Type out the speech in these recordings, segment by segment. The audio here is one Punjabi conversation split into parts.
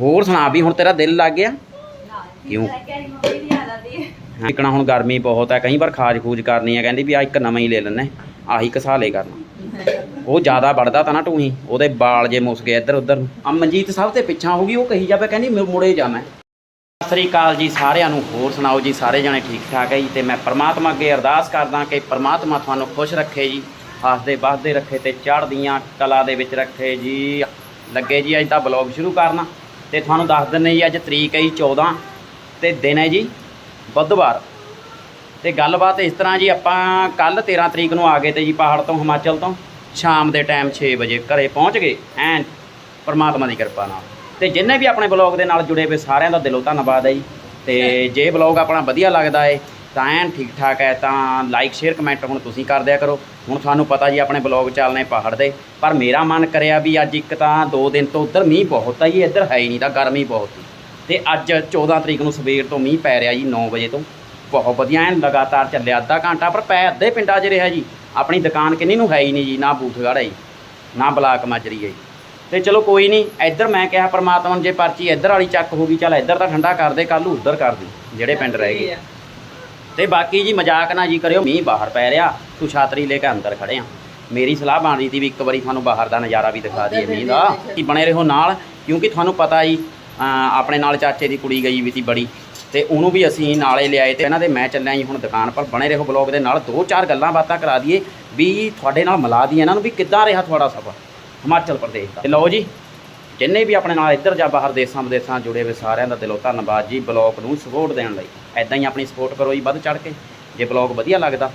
ਹੋਰ ਸੁਣਾ ਵੀ, ਹੁਣ ਤੇਰਾ ਦਿਲ ਲੱਗ ਗਿਆ? ਕਿਉਂ? ਇਕਣਾ ਹੁਣ ਗਰਮੀ ਬਹੁਤ ਹੈ ਕਈ ਵਾਰ ਖਾਜ ਖੂਜ ਕਰਨੀ ਹੈ ਕਹਿੰਦੀ ਵੀ ਆ ਇੱਕ ਨਵਾਂ ਹੀ ਲੈ ਲੈਣਾ ਆਹੀ ਘਸਾਲੇ ਕਰਨਾ। ਉਹ ਜ਼ਿਆਦਾ ਵੜਦਾ ਤਾਂ ਨਾ ਟੂਹੀ ਉਹਦੇ ਬਾਲ ਜੇ ਮੁਸ ਗਏ ਇੱਧਰ ਉੱਧਰ ਨੂੰ। ਆ ਮਨਜੀਤ ਸਭ ਤੇ ਪਿੱਛਾ ਹੋ ਗਈ, ਉਹ ਕਹੀ ਜਾਵੇ, ਕਹਿੰਦੀ ਮੈਂ ਮੁੜੇ ਜਾਣਾ ਸਤਿ ਸ੍ਰੀ ਅਕਾਲ ਜੀ ਸਾਰਿਆਂ ਨੂੰ, ਹੋਰ ਸੁਣਾਓ ਜੀ, ਸਾਰੇ ਜਣੇ ਠੀਕ ਠਾਕ ਹੈ ਜੀ? ਤੇ ਮੈਂ ਪ੍ਰਮਾਤਮਾ ਅੱਗੇ ਅਰਦਾਸ ਕਰਦਾ ਕਿ ਪ੍ਰਮਾਤਮਾ ਤੁਹਾਨੂੰ ਖੁਸ਼ ਰੱਖੇ ਜੀ, ਹੱਸਦੇ ਵੱਸਦੇ ਰੱਖੇ ਤੇ ਚੜ੍ਹਦੀਆਂ ਕਲਾ ਦੇ ਵਿੱਚ ਰੱਖੇ ਜੀ। ਲੱਗੇ ਜੀ, ਅੱਜ ਦਾ ਬਲੌਗ ਸ਼ੁਰੂ ਕਰਨਾ। ਤੇ ਤੁਹਾਨੂੰ ਦੱਸ ਦਿੰਨੇ ਜੀ ਅੱਜ ਤਰੀਕ ਹੈ ਜੀ 14 ਤੇ ਦਿਨ ਹੈ ਜੀ ਬੁੱਧਵਾਰ। ਤੇ ਗੱਲਬਾਤ ਇਸ ਤਰ੍ਹਾਂ ਜੀ ਆਪਾਂ ਕੱਲ 13 ਤਰੀਕ ਨੂੰ ਆ ਗਏ ਤੇ ਜੀ ਪਹਾੜ ਤੋਂ ਹਿਮਾਚਲ ਤੋਂ ਸ਼ਾਮ ਦੇ ਟਾਈਮ 6 ਵਜੇ ਘਰੇ ਪਹੁੰਚ ਗਏ। ਐਨ ਪਰਮਾਤਮਾ ਦੀ ਕਿਰਪਾ ਨਾਲ। ਤੇ ਜਿੰਨੇ ਵੀ ਆਪਣੇ ਬਲੌਗ ਦੇ ਨਾਲ ਜੁੜੇ ਹੋਏ ਸਾਰਿਆਂ ਦਾ ਦਿਲੋਂ ਧੰਨਵਾਦ ਹੈ ਜੀ। ਤੇ ਜੇ ਬਲੌਗ ਆਪਣਾ ਵਧੀਆ ਲੱਗਦਾ ਹੈ ਤਾਂ ਐਨ ਠੀਕ ਠਾਕ ਹੈ, ਤਾਂ ਲਾਈਕ ਸ਼ੇਅਰ ਕਮੈਂਟ ਹੁਣ ਤੁਸੀਂ ਕਰ ਦਿਆ ਕਰੋ। ਹੁਣ ਤੁਹਾਨੂੰ ਪਤਾ ਜੀ ਆਪਣੇ ਬਲੌਗ ਚੱਲਨੇ ਪਹਾੜ ਦੇ। ਪਰ ਮੇਰਾ ਮਨ ਕਰਿਆ ਵੀ ਅੱਜ ਇੱਕ ਤਾਂ 2 ਦਿਨ ਤੋਂ ਉੱਧਰ ਮੀਂਹ ਬਹੁਤ ਆ ਜੀ, ਇੱਧਰ ਹੈ ਹੀ ਨਹੀਂ ਤਾਂ ਗਰਮੀ ਬਹੁਤ ਸੀ। ਤੇ ਅੱਜ 14 ਤਰੀਕ ਨੂੰ ਸਵੇਰ ਤੋਂ ਮੀਂਹ ਪੈ ਰਿਹਾ ਜੀ 9 ਵਜੇ ਤੋਂ। ਬਹੁਤ ਵਧੀਆ ਐਨ ਲਗਾਤਾਰ ਚੱਲਿਆ, ਅੱਧਾ ਘੰਟਾ ਪਰ ਪੈ ਅੱਧੇ ਪਿੰਡਾਂ 'ਚ ਰਿਹਾ ਜੀ। ਆਪਣੀ ਦੁਕਾਨ ਕਿੰਨੀ ਨੂੰ ਹੈ ਹੀ ਨਹੀਂ ਜੀ, ਨਾ ਬੂਥਗੜ੍ਹ ਹੈ ਜੀ, ਨਾ ਬਲਾਕ ਮਾਜਰੀ ਹੈ ਜੀ। ਤੇ ਚਲੋ ਕੋਈ ਨਹੀਂ, ਇੱਧਰ ਮੈਂ ਕਿਹਾ ਪਰਮਾਤਮਾ ਨੂੰ ਜੇ ਪਰਚੀ ਇੱਧਰ ਵਾਲੀ ਚੱਕ ਹੋ ਗਈ ਚੱਲ ਇੱਧਰ ਤਾਂ ਠੰਡਾ ਕਰ ਦੇ, ਕੱਲ੍ਹ ਨੂੰ ਉੱਧਰ ਕਰ ਦੀ, ਜਿਹੜੇ ਪਿੰਡ ਰਹਿ ਗਏ। ਤੇ ਬਾਕੀ ਜੀ ਮਜ਼ਾਕ ਨਾ ਜੀ ਕਰਿਓ ਮੀਂਹ ਬਾਹਰ ਪੈ ਰਿਹਾ। ਤੂੰ ਛਾਤਰੀ ਲੈ ਕੇ ਅੰਦਰ ਖੜੇ ਆ। ਮੇਰੀ ਸਲਾਹ ਬਣ ਰਹੀ ਸੀ ਵੀ ਇੱਕ ਵਾਰੀ ਤੁਹਾਨੂੰ ਬਾਹਰ ਦਾ ਨਜ਼ਾਰਾ ਵੀ ਦਿਖਾ ਦਈਏ ਮੀਂਹ ਦਾ ਕਿ ਬਣੇ ਰਹੋ ਨਾਲ ਕਿਉਂਕਿ ਤੁਹਾਨੂੰ ਪਤਾ ਜੀ ਅਮ ਆਪਣੇ ਨਾਲ ਚਾਚੇ ਦੀ ਕੁੜੀ ਗਈ ਵੀ ਸੀ ਬੜੀ। ਤੇ ਉਹਨੂੰ ਵੀ ਅਸੀਂ ਨਾਲੇ ਲਿਆਏ ਤੇ ਇਹਨਾਂ ਦੇ ਮੈਂ ਚੱਲਿਆ ਜੀ ਹੁਣ ਦੁਕਾਨ ਪਰ। ਬਣੇ ਰਹੋ ਬਲੌਗ ਦੇ ਨਾਲ ਦੋ ਚਾਰ ਗੱਲਾਂ ਬਾਤਾਂ ਕਰਾ ਦਈਏ ਵੀ ਤੁਹਾਡੇ ਨਾਲ ਮਿਲਾ ਦਈਏ ਇਹਨਾਂ ਨੂੰ ਵੀ ਕਿੱਦਾਂ ਰਿਹਾ ਤੁਹਾਡਾ ਸਫ਼ਰ? ਹਿਮਾਚਲ ਪ੍ਰਦੇਸ਼ ਦਾ। ਤੇ ਲਓ ਜੀ ਜਿੰਨੇ ਵੀ ਆਪਣੇ ਨਾਲ ਇੱਧਰ ਜਾਂ ਬਾਹਰ ਦੇਸ਼ਾਂ ਵਿਦੇਸ਼ਾਂ ਜੁੜੇ ਹੋਏ ਸਾਰਿਆਂ ਦਾ ਦਿਲੋਂ ਧੰਨਵਾਦ ਜੀ ਬਲੌਗ ਨੂੰ ਸਪੋਰਟ ਦੇਣ ਲਈ। ਐਦਾਂ ਹੀ ਆਪਣੀ ਸਪੋਰਟ ਕਰੋ ਜੀ ਵੱਧ ਚੜ ਕੇ। ਜੇ ਬਲੌਗ ਵਧੀਆ ਲੱਗਦਾ,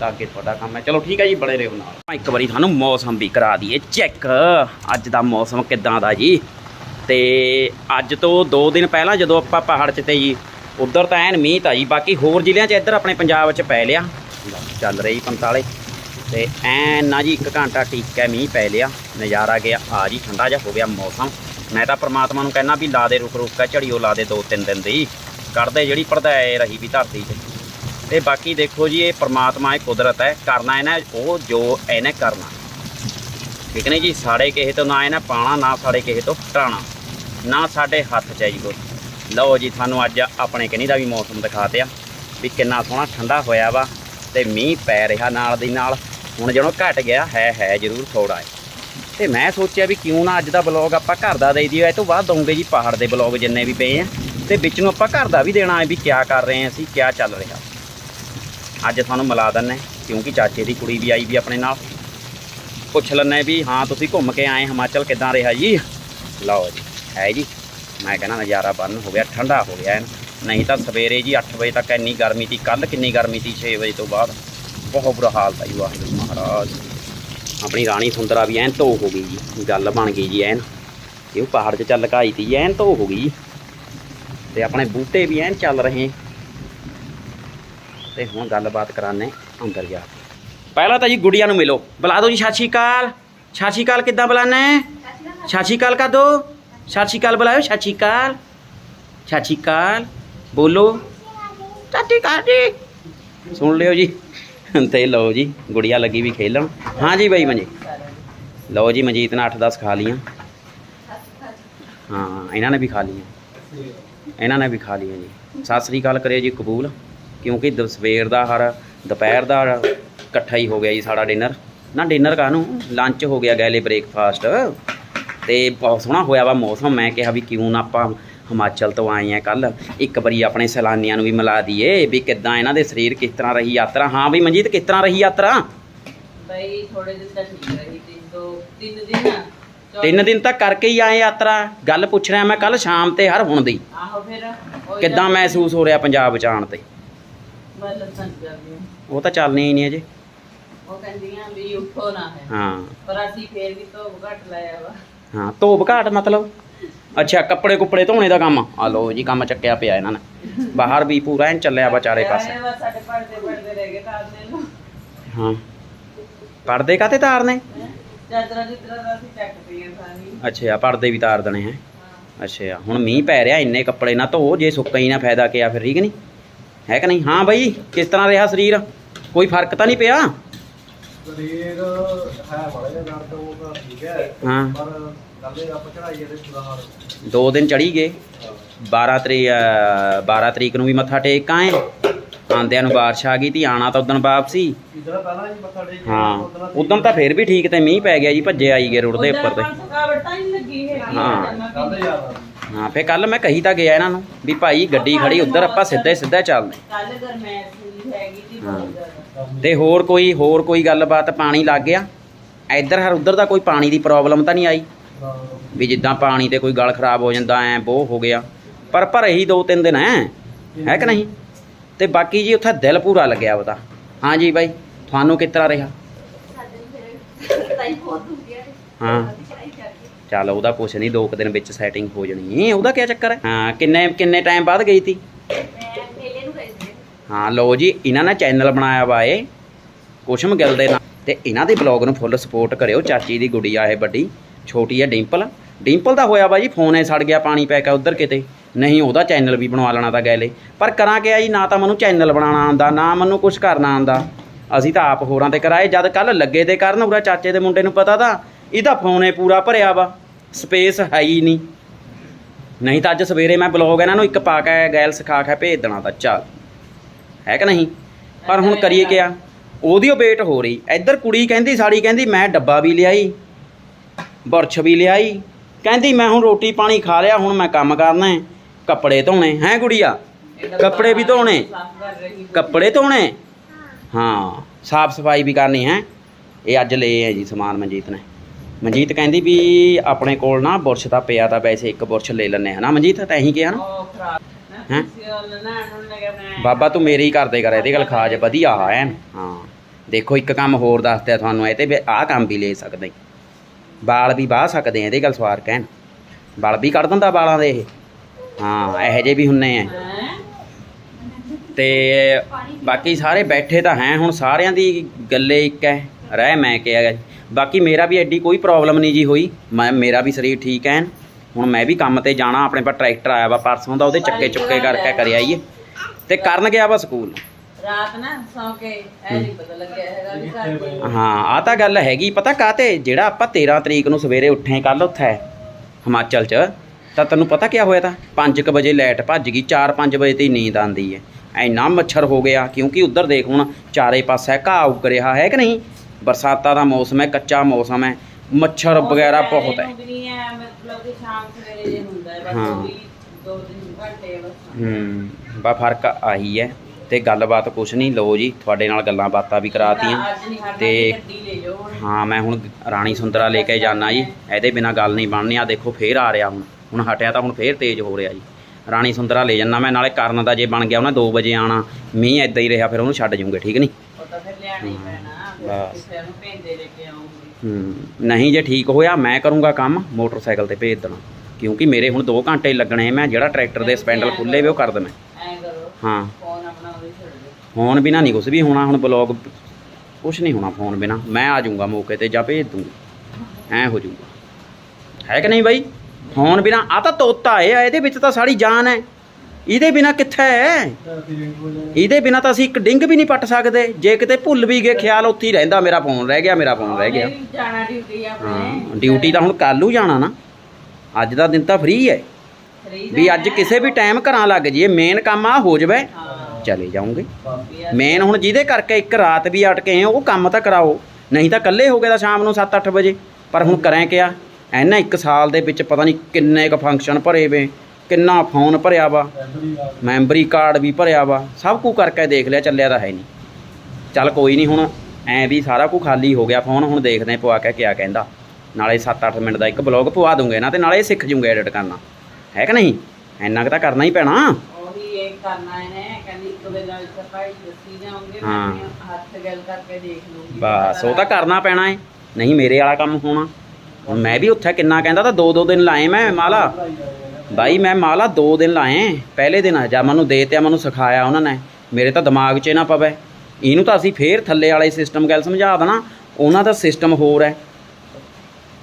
ਤਾਂ ਅੱਗੇ ਤੁਹਾਡਾ ਕੰਮ ਹੈ। ਚਲੋ ਠੀਕ ਹੈ ਜੀ ਬੜੇ ਰਹੋ ਨਾਲ। ਇੱਕ ਵਾਰੀ ਤੁਹਾਨੂੰ ਮੌਸਮ ਵੀ ਕਰਾ ਦਈਏ ਚੈੱਕ ਅੱਜ ਦਾ ਮੌਸਮ ਕਿੱਦਾਂ ਦਾ ਜੀ? ਤੇ ਅੱਜ ਤੋਂ 2 ਦਿਨ ਪਹਿਲਾਂ ਜਦੋਂ ਆਪਾਂ ਪਹਾੜ 'ਚ ਤੇ ਜੀ, ਉਧਰ ਤਾਂ ਐਨ ਮੀਂਹ ਤਾਂ ਜੀ, ਬਾਕੀ ਹੋਰ ਜ਼ਿਲ੍ਹਿਆਂ 'ਚ ਇੱਧਰ ਆਪਣੇ ਪੰਜਾਬ 'ਚ ਪੈ ਲਿਆ। ਚੱਲ ਰਹੀ 45 ਤੇ ਐਨ ਨਾ ਜੀ, ਇੱਕ ਘੰਟਾ ਟਿੱਕਾ ਮੀਂਹ ਪੈ ਲਿਆ, ਨਜ਼ਾਰਾ ਗਿਆ। ਆ ਜੀ, ਠੰਡਾ ਜਿਹਾ ਹੋ ਗਿਆ ਮੌਸਮ। ਮੈਂ ਤਾਂ ਪ੍ਰਮਾਤਮਾ ਨੂੰ ਕਹਿਣਾ ਵੀ ਲਾ ਦੇ ਰੁਕ ਰੁਕ ਕੇ ਝੜੀਓ ਲਾ ਦੇ ਦੋ ਤਿੰਨ ਦਿਨ ਦੀ। ਕੱਢਦੇ ਜਿਹੜੀ ਪੜਦਾਏ ਰਹੀ ਵੀ ਧਰਤੀ 'ਚ ਤੇ ਬਾਕੀ ਦੇਖੋ ਜੀ, ਇਹ ਪ੍ਰਮਾਤਮਾ, ਇਹ ਕੁਦਰਤ ਹੈ। ਕਰਨਾ ਇਹਨੇ, ਉਹ ਜੋ ਇਹਨੇ ਕਰਨਾ। ਠੀਕ ਨਹੀਂ ਜੀ, ਸਾਡੇ ਕਿਸੇ ਤੋਂ ਨਾ ਇਹਨੇ ਪਾਣਾ, ਨਾ ਸਾਡੇ ਕਿਸੇ ਤੋਂ ਹਟਾਉਣਾ ਨਾ ਸਾਡੇ ਹੱਥ 'ਚ ਹੈ ਜੀ ਕੁਛ ਲਓ ਜੀ, ਤੁਹਾਨੂੰ ਅੱਜ ਆਪਣੇ ਕਨੀ ਦਾ ਵੀ ਮੌਸਮ ਦਿਖਾਤਿਆ ਵੀ ਕਿੰਨਾ ਸੋਹਣਾ ਠੰਡਾ ਹੋਇਆ ਵਾ ਤੇ ਮੀਂਹ ਪੈ ਰਿਹਾ ਨਾਲ ਦੀ ਨਾਲ। ਹੁਣ ਜਦੋਂ ਘਟ ਗਿਆ, ਹੈ ਹੈ, ਜ਼ਰੂਰ ਥੋੜਾ ਹੈ। ਤੇ ਮੈਂ ਸੋਚਿਆ ਵੀ ਕਿਉਂ ਨਾ ਅੱਜ ਦਾ ਬਲੌਗ ਆਪਾਂ ਘਰ ਦਾ ਦੇ ਦਈਏ, ਇਹ ਤੋਂ ਬਾਅਦ ਦਊਂਗੇ ਜੀ ਪਹਾੜ ਦੇ ਬਲੌਗ ਜਿੰਨੇ ਵੀ ਪਏ ਆ। ਤੇ ਵਿੱਚ ਨੂੰ ਆਪਾਂ ਘਰ ਦਾ ਵੀ ਦੇਣਾ ਹੈ ਵੀ ਕਿਆ ਕਰ ਰਹੇ ਹਾਂ ਅਸੀਂ, ਕਿਆ ਚੱਲ ਰਿਹਾ। ਅੱਜ ਤੁਹਾਨੂੰ ਮਿਲਾ ਦਿੰਨੇ ਕਿਉਂਕਿ ਚਾਚੇ ਦੀ ਕੁੜੀ ਵੀ ਆਈ ਵੀ ਆਪਣੇ ਨਾਲ। ਪੁੱਛ ਲੈਣੇ ਵੀ, ਹਾਂ, ਤੁਸੀਂ ਘੁੰਮ ਕੇ ਆਏ, ਹਿਮਾਚਲ ਕਿੱਦਾਂ ਰਿਹਾ ਜੀ? ਲਓ ਜੀ, ਹੈ ਜੀ। ਮੈਂ ਕਹਿੰਦਾ ਨਜ਼ਾਰਾ ਬੰਨ, ਹੋ ਗਿਆ, ਠੰਡਾ ਹੋ ਗਿਆ। ਐਨ ਨਹੀਂ ਤਾਂ ਸਵੇਰੇ ਜੀ 8 ਵਜੇ ਤੱਕ ਇੰਨੀ ਗਰਮੀ ਸੀ ਕੱਲ ਕਿੰਨੀ ਗਰਮੀ ਸੀ 6 ਵਜੇ ਤੋਂ ਬਾਅਦ। ਬਹੁਤ ਬੁਰਾ ਹਾਲ ਹੈ ਜੀ ਵਾਹਿਗੁਰੂ ਮਹਾਰਾਜ। ਆਪਣੀ ਰਾਣੀ ਸੁੰਦਰਾ ਵੀ ਐਨ ਧੋ ਹੋ ਗਈ ਜੀ ਗੱਲ ਬਣ ਗਈ ਜੀ ਐਨ। ਇਹ ਪਹਾੜ 'ਚ ਚੱਲ ਕਾਈ ਤੀ ਐਨ ਧੋ ਹੋ ਗਈ। ਤੇ ਆਪਣੇ ਬੂਟੇ ਵੀ ਐਨ ਚੱਲ ਰਹੇ। ਤੇ ਹੁਣ ਗੱਲਬਾਤ ਕਰਾਨੇ ਅੰਦਰ ਜਾ ਕੇ। ਪਹਿਲਾਂ ਤਾਂ ਜੀ ਗੁੜੀਆਂ ਨੂੰ ਮਿਲੋ। ਬੁਲਾ ਦਿਓ ਜੀ, ਸਤਿ ਸ਼੍ਰੀ ਅਕਾਲ। ਸਤਿ ਸ਼੍ਰੀ ਅਕਾਲ ਕਿੱਦਾਂ ਬੁਲਾਣਾ ਹੈ? ਸਤਿ ਸ਼੍ਰੀ ਅਕਾਲ ਕਰ ਦੋ। ਸਤਿ ਸ਼੍ਰੀ ਅਕਾਲ ਬੁਲਾਇਓ, ਸਤਿ ਸ਼੍ਰੀ ਅਕਾਲ। ਸਤਿ ਸ਼੍ਰੀ ਅਕਾਲ। ਬੋਲੋ। ਸਤਿ ਸ਼੍ਰੀ ਅਕਾਲ ਜੀ। ਸੁਣ ਲਿਓ ਜੀ। ਤੇ ਲਓ ਜੀ, ਗੁੜੀਆ ਲੱਗੀ ਵੀ ਖੇਲਣ। ਹਾਂ ਜੀ ਬਾਈ ਮਨਜੀ ਲਓ ਜੀ ਮਨਜੀਤ ਨੇ 8-10 ਖਾ ਲੀਆਂ ਹਾਂ, ਇਹਨਾਂ ਨੇ ਵੀ ਖਾ ਲੀਆਂ ਇਹਨਾਂ ਨੇ ਵੀ ਖਾ ਲੀਆਂ ਜੀ। ਸਤਿ ਸ੍ਰੀ ਅਕਾਲ ਕਰਿਓ ਜੀ ਕਬੂਲ, ਕਿਉਂਕਿ ਦ- ਸਵੇਰ ਦਾ ਹਰ, ਦੁਪਹਿਰ ਦਾ ਇਕੱਠਾ ਹੀ ਹੋ ਗਿਆ ਜੀ ਸਾਡਾ ਡਿਨਰ। ਨਾ ਡਿਨਰ ਕਾਹਨੂੰ? ਲੰਚ ਹੋ ਗਿਆ, ਗੈਲੇ ਬ੍ਰੇਕਫਾਸਟ। ਤੇ ਬਹੁਤ ਸੋਹਣਾ ਹੋਇਆ ਵਾ ਮੌਸਮ, ਮੈਂ ਕਿਹਾ ਵੀ ਕਿਉਂ ਨਾ ਆਪਾਂ ਹਿਮਾਚਲ ਤੋਂ ਆਏ ਆ ਕੱਲ ਇੱਕ ਵਾਰੀ ਆਪਣੇ ਸੈਲਾਨੀਆਂ ਨੂੰ ਵੀ ਮਿਲਾ ਦਈਏ ਵੀ ਕਿੱਦਾਂ ਇਹਨਾਂ ਦੇ ਸਰੀਰ ਕਿਸ ਤਰ੍ਹਾਂ ਰਹੀ ਯਾਤਰਾ। ਹਾਂ ਵੀ ਮਨਜੀਤ ਕਿਸ ਤਰ੍ਹਾਂ ਰਹੀ ਯਾਤਰਾ? ਬਈ ਥੋੜੇ ਦਿਨ ਤੱਕ ਠੀਕ ਰਹੀ ਤਿੰਨ ਦੋ ਤਿੰਨ ਦਿਨ ਤਿੰਨ ਦਿਨ ਤੱਕ ਕਰਕੇ ਹੀ ਆਏ ਯਾਤਰਾ। ਗੱਲ ਪੁੱਛ ਰਿਹਾ ਮੈਂ ਕੱਲ ਸ਼ਾਮ ਤੇ ਹਰ ਹੁਣ ਦੀ। ਆਹੋ ਫਿਰ ਉਹ ਕਿੱਦਾਂ ਮਹਿਸੂਸ ਹੋ ਰਿਹਾ ਪੰਜਾਬ ਚ ਆਉਣ ਤੇ। ਉਹ ਤਾਂ ਚੱਲਣੀ ਹੀ ਨਹੀਂ ਅਜੇ। ਉਹ ਕਹਿੰਦੀਆਂ ਵੀ ਉੱਠੋ ਨਾ ਹੈ ਹਾਂ। ਪਰ ਅਸੀਂ ਫੇਰ ਵੀ ਤੋਂ ਘੱਟ ਲਾਇਆ ਵਾ। ਹਾਂ ਧੋਬ ਘਾਟ ਮਤਲਬ? ਅੱਛਾ ਕੱਪੜੇ ਕੁੱਪੜੇ ਧੋਣੇ ਦਾ ਕੰਮ ਆ? ਲੋ ਜੀ ਕੰਮ ਚੱਕਿਆ ਪਿਆ ਇਹਨਾਂ ਨੇ। ਬਾਹਰ ਵੀ ਪੂਰਾ ਐਨ ਚੱਲਿਆ ਵਾ ਚਾਰੇ ਪਾਸੇ। ਸਾਡੇ ਰਹਿ ਗਏ ਨੂੰ। ਹਾਂ। ਪਰਦੇ ਕਾਤੇ ਤਾਰਨੇ? ਚਾਦਰਾਂ ਦਾ ਅਸੀਂ ਸਾਰੀ। ਅੱਛਾ ਪਰਦੇ ਵੀ ਤਾਰ ਦੇਣੇ ਹੈ। ਅੱਛਾ ਹੁਣ ਮੀਂਹ ਪੈ ਰਿਹਾ ਇੰਨੇ ਕੱਪੜੇ ਨਾ ਧੋ ਜੇ ਸੁੱਕਾ ਹੀ ਨਾ ਫਾਇਦਾ ਕਿਆ ਫਿਰ ਠੀਕ ਨਹੀਂ? ਹੈ ਕਿ ਨਹੀਂ? ਹਾਂ ਬਾਈ ਕਿਸ ਤਰ੍ਹਾਂ ਰਿਹਾ ਸਰੀਰ? ਕੋਈ ਫ਼ਰਕ ਤਾਂ ਨਹੀਂ ਪਿਆ? ਸਰੀਰ ਹੈ ਬੜਾ ਜਿਹਾ ਦਰਦ ਉਹ ਤਾਂ ਠੀਕ ਹੈ। ਹਾਂ। ਪਰ ਕੱਲੇ ਆਪਾਂ ਚੜਾਈ ਇਹਦੇ ਪੂਰਾ ਹਾਲ ਦੋ ਦਿਨ ਚੜੀ ਗਏ। 12 ਤਰੀਕ 12 ਤਰੀਕ ਨੂੰ ਵੀ ਮੱਥਾ ਟੇਕ ਆਏ। ਆਂਦਿਆਂ ਨੂੰ ਬਾਰਿਸ਼ ਆ ਗਈ ਤੀ ਆਣਾ ਤਾਂ ਉਦੋਂ ਵਾਪਸੀ। ਇਧਰ ਪਹਿਲਾਂ ਜੀ ਮੱਥਾ ਟੇਕ ਕੇ ਹਾਂ ਉੱਧਰ ਉਦੋਂ ਤਾਂ ਫੇਰ ਵੀ ਠੀਕ ਤੇ ਮੀਂਹ ਪੈ ਗਿਆ ਜੀ ਭੱਜੇ ਆਈ ਗਏ ਰੋਡ ਦੇ ਉੱਪਰ ਤੇ। ਹਾਂ। ਹਾਂ। ਫੇ ਕੱਲ ਮੈਂ ਕਹੀ ਤਾਂ ਗਿਆ ਇਹਨਾਂ ਨੂੰ ਵੀ ਭਾਈ ਗੱਡੀ ਖੜੀ ਉੱਧਰ ਆਪਾਂ ਸਿੱਧੇ ਸਿੱਧਾ ਚੱਲਦੇ। ਕੱਲ ਗਰਮੈਸ਼ ਹੋਈ ਹੈਗੀ ਜੀ ਬਹੁਤ ਜ਼ਿਆਦਾ। ਤੇ ਹੋਰ ਕੋਈ ਹੋਰ ਕੋਈ ਗੱਲਬਾਤ ਪਾਣੀ ਲੱਗ ਗਿਆ। ਇੱਧਰ ਹਰ ਉੱਧਰ ਦਾ ਕੋਈ ਪਾਣੀ ਦੀ ਪ੍ਰੋਬਲਮ ਤਾਂ ਨਹੀਂ ਆਈ। ਵੀ ਜਿੱਦਾਂ ਪਾਣੀ ਤੇ ਕੋਈ ਗਲ ਖਰਾਬ ਹੋ ਜਾਂਦਾ, ਐ ਬੋ ਹੋ ਗਿਆ। ਪਰ ਭਰੇ ਹੀ ਦੋ ਤਿੰਨ ਦਿਨ ਐ, ਹੈ ਕਿ ਨਹੀਂ? ਤੇ ਬਾਕੀ ਜੀ ਉੱਥੇ ਦਿਲ ਪੂਰਾ ਲੱਗਿਆ ਉਹਦਾ। ਹਾਂ ਜੀ ਬਾਈ, ਤੁਹਾਨੂੰ ਕਿਸ ਰਿਹਾ? ਹਾਂ। ਚੱਲ ਉਹਦਾ ਕੁਛ ਨਹੀਂ, ਦੋ ਕੁ ਦਿਨ ਵਿੱਚ ਸੈਟਿੰਗ ਹੋ ਜਣੀ। ਉਹਦਾ ਕੀ ਚੱਕਰ ਹੈ? ਹਾਂ, ਕਿੰਨੇ ਕਿੰਨੇ ਟਾਈਮ ਬਾਅਦ ਗਈ ਤੀ? ਹਾਂ ਲੋ ਜੀ, ਇਹਨਾਂ ਨੇ ਚੈਨਲ ਬਣਾਇਆ ਵਾ ਏ ਕੁਸ਼ਮ ਗਿੱਲ ਦੇ ਨਾਲ ਤੇ ਇਹਨਾਂ ਦੇ ਬਲੌਗ ਨੂੰ ਫੁੱਲ ਸਪੋਰਟ ਕਰਿਓ, ਚਾਚੀ ਦੀ ਗੁੜੀਆ ਇਹ ਵੱਡੀ। ਛੋਟੀ ਹੈ ਡਿੰਪਲ। ਡਿੰਪਲ ਦਾ ਹੋਇਆ ਵਾ ਜੀ ਫੋਨ ਇਹ ਸੜ ਗਿਆ ਪਾਣੀ ਪੈ ਕੇ ਉਧਰ ਕਿਤੇ। ਨਹੀਂ ਉਹਦਾ ਚੈਨਲ ਵੀ ਬਣਵਾ ਲੈਣਾ ਤਾਂ ਗੈਲੇ। ਪਰ ਕਰਾਂ ਕਿ ਜੀ ਨਾ ਤਾਂ ਮੈਨੂੰ ਚੈਨਲ ਬਣਾਉਣਾ ਆਂਦਾ ਨਾ ਮੈਨੂੰ ਕੁਝ ਕਰਨਾ ਆਂਦਾ ਅਸੀਂ ਤਾਂ ਆਪ ਹੋਰਾਂ ਤੇ ਕਰਾਏ ਜਦ ਕੱਲ ਲੱਗੇ ਤੇ ਕਰਨ ਉਹਦਾ ਚਾਚੇ ਦੇ ਮੁੰਡੇ ਨੂੰ ਪਤਾ ਤਾਂ ਇਹਦਾ ਫੋਨ ਇਹ ਪੂਰਾ ਭਰਿਆ ਵਾ। ਸਪੇਸ ਹੈ ਹੀ ਨਹੀਂ। ਨਹੀਂ ਤਾਂ ਅੱਜ ਸਵੇਰੇ ਮੈਂ ਬਲੌਗ ਇਹਨਾਂ ਨੂੰ ਇੱਕ ਪਾ ਕੇ ਗੈਲ ਸਿਖਾ ਕੇ ਭੇਜ ਦੇਣਾ ਤਾਂ ਚੱਲ। ਹੈ ਕਿ ਨਹੀਂ? ਪਰ ਹੁਣ ਕਰੀਏ ਕਿਆ? ਉਹਦੀ ਵੇਟ ਹੋ ਰਹੀ। ਇੱਧਰ ਕੁੜੀ ਕਹਿੰਦੀ ਸਾਡੀ ਕਹਿੰਦੀ ਮੈਂ ਡੱਬਾ ਵੀ ਲਿਆਈ। ਬੁਰਸ਼ ਵੀ ਲਿਆਈ। ਕਹਿੰਦੀ, ਮੈਂ ਹੁਣ ਰੋਟੀ ਪਾਣੀ ਖਾ ਲਿਆ, ਹੁਣ ਮੈਂ ਕੰਮ ਕਰਨਾ ਹੈ। ਕੱਪੜੇ ਧੋਣੇ, ਹੈ ਗੁੜੀਆ? ਕੱਪੜੇ ਵੀ ਧੋਣੇ? ਕੱਪੜੇ ਧੋਣੇ? ਹਾਂ ਸਾਫ਼ ਸਫ਼ਾਈ ਵੀ ਕਰਨੀ, ਹੈ? ਇਹ ਅੱਜ ਲਏ ਹੈ ਜੀ ਸਮਾਨ ਮਨਜੀਤ ਨੇ। ਮਨਜੀਤ ਕਹਿੰਦੀ ਵੀ ਆਪਣੇ ਕੋਲ ਨਾ ਬੁਰਸ਼ ਤਾਂ ਪਿਆ ਤਾਂ ਵੈਸੇ ਇੱਕ ਬੁਰਸ਼ ਲੈ ਲੈਣੇ ਹਨਾ ਮਨਜੀਤ, ਤਾਂ ਇਹੀ ਕਿਹਾ ਨਾ। ਉਹ ਹੈਂ? ਤੁਸੀਂ ਉਹ ਨਾ ਨੂੰ ਲਗਾ ਮੈਂ ਬਾਬਾ ਤੂੰ ਮੇਰੀ ਕਰਦੇ ਕਰ, ਇਹਦੇ ਗੱਲ ਖਾਜ ਵਧੀਆ ਹੈ। ਹਾਂ, ਦੇਖੋ ਇੱਕ ਕੰਮ ਹੋਰ ਦੱਸਦਿਆ ਤੁਹਾਨੂੰ, ਇਹ ਤੇ ਵੀ ਆਹ ਕੰਮ ਵੀ ਲੈ ਸਕਦੇ। ਬਾਲ ਵੀ ਬਾਹ ਸਕਦੇ ਆ, ਇਹਦੇ ਗੱਲ ਸਵਾਰ ਕਹਿਣ। ਵਾਲ ਵੀ ਕੱਢ ਦਿੰਦਾ ਬਾਲਾਂ ਦੇ ਇਹ। ਹਾਂ, ਇਹੋ ਜਿਹੇ ਵੀ ਹੁੰਨੇ ਆ। ਹੈਂ? ਤੇ ਬਾਕੀ ਸਾਰੇ ਬੈਠੇ ਤਾਂ ਹੈ, ਹੁਣ ਸਾਰਿਆਂ ਦੀ ਗੱਲੇ ਇੱਕ ਹੈ, ਰਹਿ ਮੈਂ ਕਿਹਾ ਜੀ। ਬਾਕੀ ਮੇਰਾ ਵੀ ਐਡੀ ਕੋਈ ਪ੍ਰੋਬਲਮ ਨਹੀਂ ਜੀ ਹੋਈ, ਮੈਂ, ਮੇਰਾ ਵੀ ਸਰੀਰ ਠੀਕ ਹੈ ਹੁਣ ਮੈਂ ਵੀ ਕੰਮ ਤੇ ਜਾਣਾ, ਆਪਣੇ ਪਾ ਟਰੈਕਟਰ ਆਇਆ ਵਾ, ਪਰਸੋਂ ਦਾ ਉਹਦੇ ਚੱਕੇ ਚੁੱਕੇ ਕਰਕੇ ਕਰ ਆਈਏ। ਤੇ ਕਰਨ ਗਿਆ ਵਾ ਸਕੂਲ। ਰਾਤ ਨਾ ਸੌ ਕੇ ਐ ਨਹੀਂ ਪਤਾ ਲੱਗਿਆ ਹੈਗਾ ਵੀ ਘਰ ਦੇ ਹਾਂ ਆ ਤਾਂ ਗੱਲ ਹੈਗੀ ਪਤਾ ਕਾਤੇ ਜਿਹੜਾ ਆਪਾਂ 13 ਤਰੀਕ ਨੂੰ ਸਵੇਰੇ ਉੱਠੇ ਕੱਲ ਉੱਥੇ ਹਿਮਾਚਲ 'ਚ ਤਾਂ ਤੈਨੂੰ ਪਤਾ ਕੀ ਹੋਇਆ ਤਾਂ? 5:00 ਵਜੇ ਲਾਈਟ ਭੱਜ ਗਈ 4-5 ਵਜੇ ਤੇ ਨੀਂਦ ਆਂਦੀ ਹੈ। ਐਨਾ ਮੱਛਰ ਹੋ ਗਿਆ ਕਿਉਂਕਿ ਉੱਧਰ ਦੇਖ ਹੁਣ ਚਾਰੇ ਪਾਸੇ ਘਾਹ ਉੱਗ ਰਿਹਾ ਹੈ ਕਿ ਨਹੀਂ? ਬਰਸਾਤਾਂ ਦਾ ਮੌਸਮ ਹੈ ਕੱਚਾ ਮੌਸਮ ਹੈ ਮੱਛਰ ਵਗੈਰਾ ਬਹੁਤ ਹੈ। ਹੈ ਮਤਲਬ ਕਿ ਸ਼ਾਮ ਸਵੇਰੇ ਜੇ ਹੁੰਦਾ ਹੈ ਬਸ ਹਾਂ। ਉਹ ਵੀ ਦੋ ਦਿਨ ਘੰਟੇ ਬਸ। ਹੂੰ ਬਾ ਫ਼ਰਕ ਆਹੀ ਹੈ। ਤੇ ਗੱਲਬਾਤ ਕੁਛ ਨਹੀਂ ਲਓ ਜੀ ਤੁਹਾਡੇ ਨਾਲ ਗੱਲਾਂ ਬਾਤਾਂ ਵੀ ਕਰਾਤੀਆਂ। ਤੇ- ਹਾਂ ਮੈਂ ਹੁਣ ਰਾਣੀ ਸੁੰਦਰਾ ਲੈ ਕੇ ਜਾਣਾ ਜੀ। ਇਹਦੇ ਬਿਨਾ ਗੱਲ ਨਹੀਂ ਬਣਨੀ। ਆ ਦੇਖੋ ਫੇਰ ਆ ਰਿਹਾ ਹੁਣ। ਹੁਣ ਹਟਿਆ ਤਾਂ ਹੁਣ ਫੇਰ ਤੇਜ਼ ਹੋ ਰਿਹਾ ਜੀ। ਰਾਣੀ ਸੁੰਦਰਾ ਲੈ ਜਾਣਾ ਮੈਂ ਨਾਲੇ ਕਰਨ ਦਾ ਜੇ ਬਣ ਗਿਆ ਉਹਨੇ 2 ਵਜੇ ਆਣਾ। ਮੀਂਹ ਐਦਾਂ ਹੀ ਰਿਹਾ ਫਿਰ ਉਹਨੂੰ ਛੱਡ ਜੂਗੇ ਠੀਕ ਨਹੀਂ? ਨਹੀਂ ਜੇ ਠੀਕ ਹੋਇਆ ਮੈਂ ਕਰੂੰਗਾ ਕੰਮ ਮੋਟਰਸਾਈਕਲ ਤੇ ਭੇਜ ਦੇਣਾ। ਕਿਉਂਕਿ ਮੇਰੇ ਹੁਣ 2 ਘੰਟੇ ਲੱਗਣੇ ਮੈਂ ਜਿਹੜਾ ਟਰੈਕਟਰ ਦੇ ਸਪੈਂਡਲ ਖੁੱਲੇ ਵੇ ਉਹ ਕਰ ਦੇਣਾ। ਐਂ ਕਰੋ। ਹਾਂ ਫੋਨ ਆਪਣਾ ਉਹਦੇ ਛੱਡ ਦਿਓ ਫੋਨ ਬਿਨਾ ਨਹੀਂ ਕੁਝ ਵੀ ਹੋਣਾ ਹੁਣ ਬਲੌਗ ਕੁਛ ਨਹੀਂ ਹੋਣਾ ਫੋਨ ਬਿਨਾ। ਮੈਂ ਆ ਜਾਊਂਗਾ ਮੌਕੇ ਤੇ ਜਾਂ ਭੇਜ ਦੂੰਗਾ। ਐ ਹੋ ਜਾਊਗਾ। ਹੈ ਕਿ ਨਹੀਂ ਬਾਈ? ਫੋਨ ਬਿਨਾ ਆ ਤਾਂ ਤੋਤਾ ਏ ਇਹਦੇ ਵਿੱਚ ਤਾਂ ਸਾਡੀ ਜਾਨ ਹੈ। ਇਹਦੇ ਬਿਨਾ ਕਿੱਥੇ ਹੈ? ਇਹਦੇ ਬਿਨਾ ਤਾਂ ਅਸੀਂ ਇੱਕ ਡਿੰਗ ਵੀ ਨਹੀਂ ਪੱਟ ਸਕਦੇ। ਜੇ ਕਿਤੇ ਭੁੱਲ ਵੀ ਗਏ ਖਿਆਲ ਉੱਥੇ ਹੀ ਰਹਿੰਦਾ ਮੇਰਾ ਫੋਨ ਰਹਿ ਗਿਆ ਮੇਰਾ ਫੋਨ ਰਹਿ ਗਿਆ। ਉਹਨੇ ਵੀ ਜਾਣਾ ਡਿਊਟੀ ਆਪਣੇ। ਹਾਂ ਡਿਊਟੀ ਤਾਂ ਹੁਣ ਕੱਲ੍ਹ ਨੂੰ ਜਾਣਾ ਨਾ। ਅੱਜ ਦਾ ਦਿਨ ਤਾਂ ਫ੍ਰੀ ਹੈ। ਵੀ ਅੱਜ। ਕਿਸੇ ਵੀ ਟਾਈਮ ਘਰਾਂ ਲੱਗ ਜਾਈਏ ਮੇਨ ਕੰਮ ਆ ਹੋ ਜਾਵੇ। ਚਲੇ ਜਾਓਗੇ। ਮੇਨ ਹੁਣ ਜਿਹਦੇ ਕਰਕੇ ਇੱਕ ਰਾਤ ਵੀ ਅਟਕੇ ਆ, ਉਹ ਕੰਮ ਤਾਂ ਕਰਾਓ। ਨਹੀਂ ਤਾਂ ਇਕੱਲੇ ਹੋ ਗਏ ਤਾਂ ਸ਼ਾਮ ਨੂੰ 7-8 ਵਜੇ। ਪਰ ਹੁਣ ਕਰਾਂ ਕਿਆ? ਐਨਾ ਇੱਕ ਸਾਲ ਦੇ ਵਿੱਚ ਪਤਾ ਨਹੀਂ ਕਿੰਨੇ ਕ ਫੰਕਸ਼ਨ ਭਰੇ ਵੇ, ਕਿੰਨਾ ਫੋਨ ਭਰਿਆ ਵਾ। ਮੈਮਰੀ ਕਾਰਡ ਵੀ ਭਰਿਆ ਵਾ। ਸਭ ਕੁ ਕਰਕੇ ਦੇਖ ਲਿਆ, ਚੱਲਿਆ ਤਾਂ ਹੈ ਨਹੀਂ। ਚੱਲ ਕੋਈ ਨਹੀਂ ਹੁਣ, ਐ ਵੀ ਸਾਰਾ ਕੁ ਖਾਲੀ ਹੋ ਗਿਆ ਫੋਨ ਹੁਣ ਦੇਖਦੇ ਪਵਾ ਕੇ ਕਿਆ ਕਹਿੰਦਾ। ਨਾਲੇ 7-8 ਮਿੰਟ ਦਾ ਇੱਕ ਬਲੌਗ ਪਵਾ ਦੂੰਗੇ ਨਾ, ਤੇ ਨਾਲੇ ਸਿੱਖ ਜੂੰਗੇ ਐਡਿਟ ਕਰਨਾ। ਹੈ ਕਿ ਨਹੀਂ? ਇੰਨਾ ਕੁ ਤਾਂ ਕਰਨਾ ਹੀ ਪੈਣਾ। ਕਰਨਾ ਇਹਨੇ ਕਹਿੰਦੀ ਇੱਕ ਵੇਲੇ ਸਫ਼ਾਈ ਦੱਸੀ ਜਾਉਂਗੇ ਹਾਂ। ਮੈਂ ਹੱਥ ਗੱਲ ਕਰਕੇ ਦੇਖ ਲੂੰਗੀ ਬਸ ਉਹ ਤਾਂ ਕਰਨਾ ਪੈਣਾ ਏ। ਨਹੀਂ ਮੇਰੇ ਵਾਲਾ ਕੰਮ ਹੋਣਾ। ਹੁਣ ਮੈਂ ਵੀ ਉੱਥੇ ਕਿੰਨਾ ਕਹਿੰਦਾ ਤਾਂ ਦੋ ਦੋ ਦਿਨ ਲਾਏ ਮੈਂ ਮਾਲਾ। ਬਾਈ ਮੈਂ ਮਾਲਾ ਦੋ ਦਿਨ ਲਾਏ। ਪਹਿਲੇ ਦਿਨ ਜਦ ਮੈਨੂੰ ਦੇ ਤੇ ਮੈਨੂੰ ਸਿਖਾਇਆ ਉਹਨਾਂ ਨੇ। ਮੇਰੇ ਤਾਂ ਦਿਮਾਗ 'ਚ ਨਾ ਪਵੇ। ਇਹਨੂੰ ਤਾਂ ਅਸੀਂ ਫੇਰ ਥੱਲੇ ਵਾਲੇ ਸਿਸਟਮ ਗੱਲ ਸਮਝਾ ਦੇਣਾ। ਉਹਨਾਂ ਦਾ ਸਿਸਟਮ ਹੋਰ ਹੈ।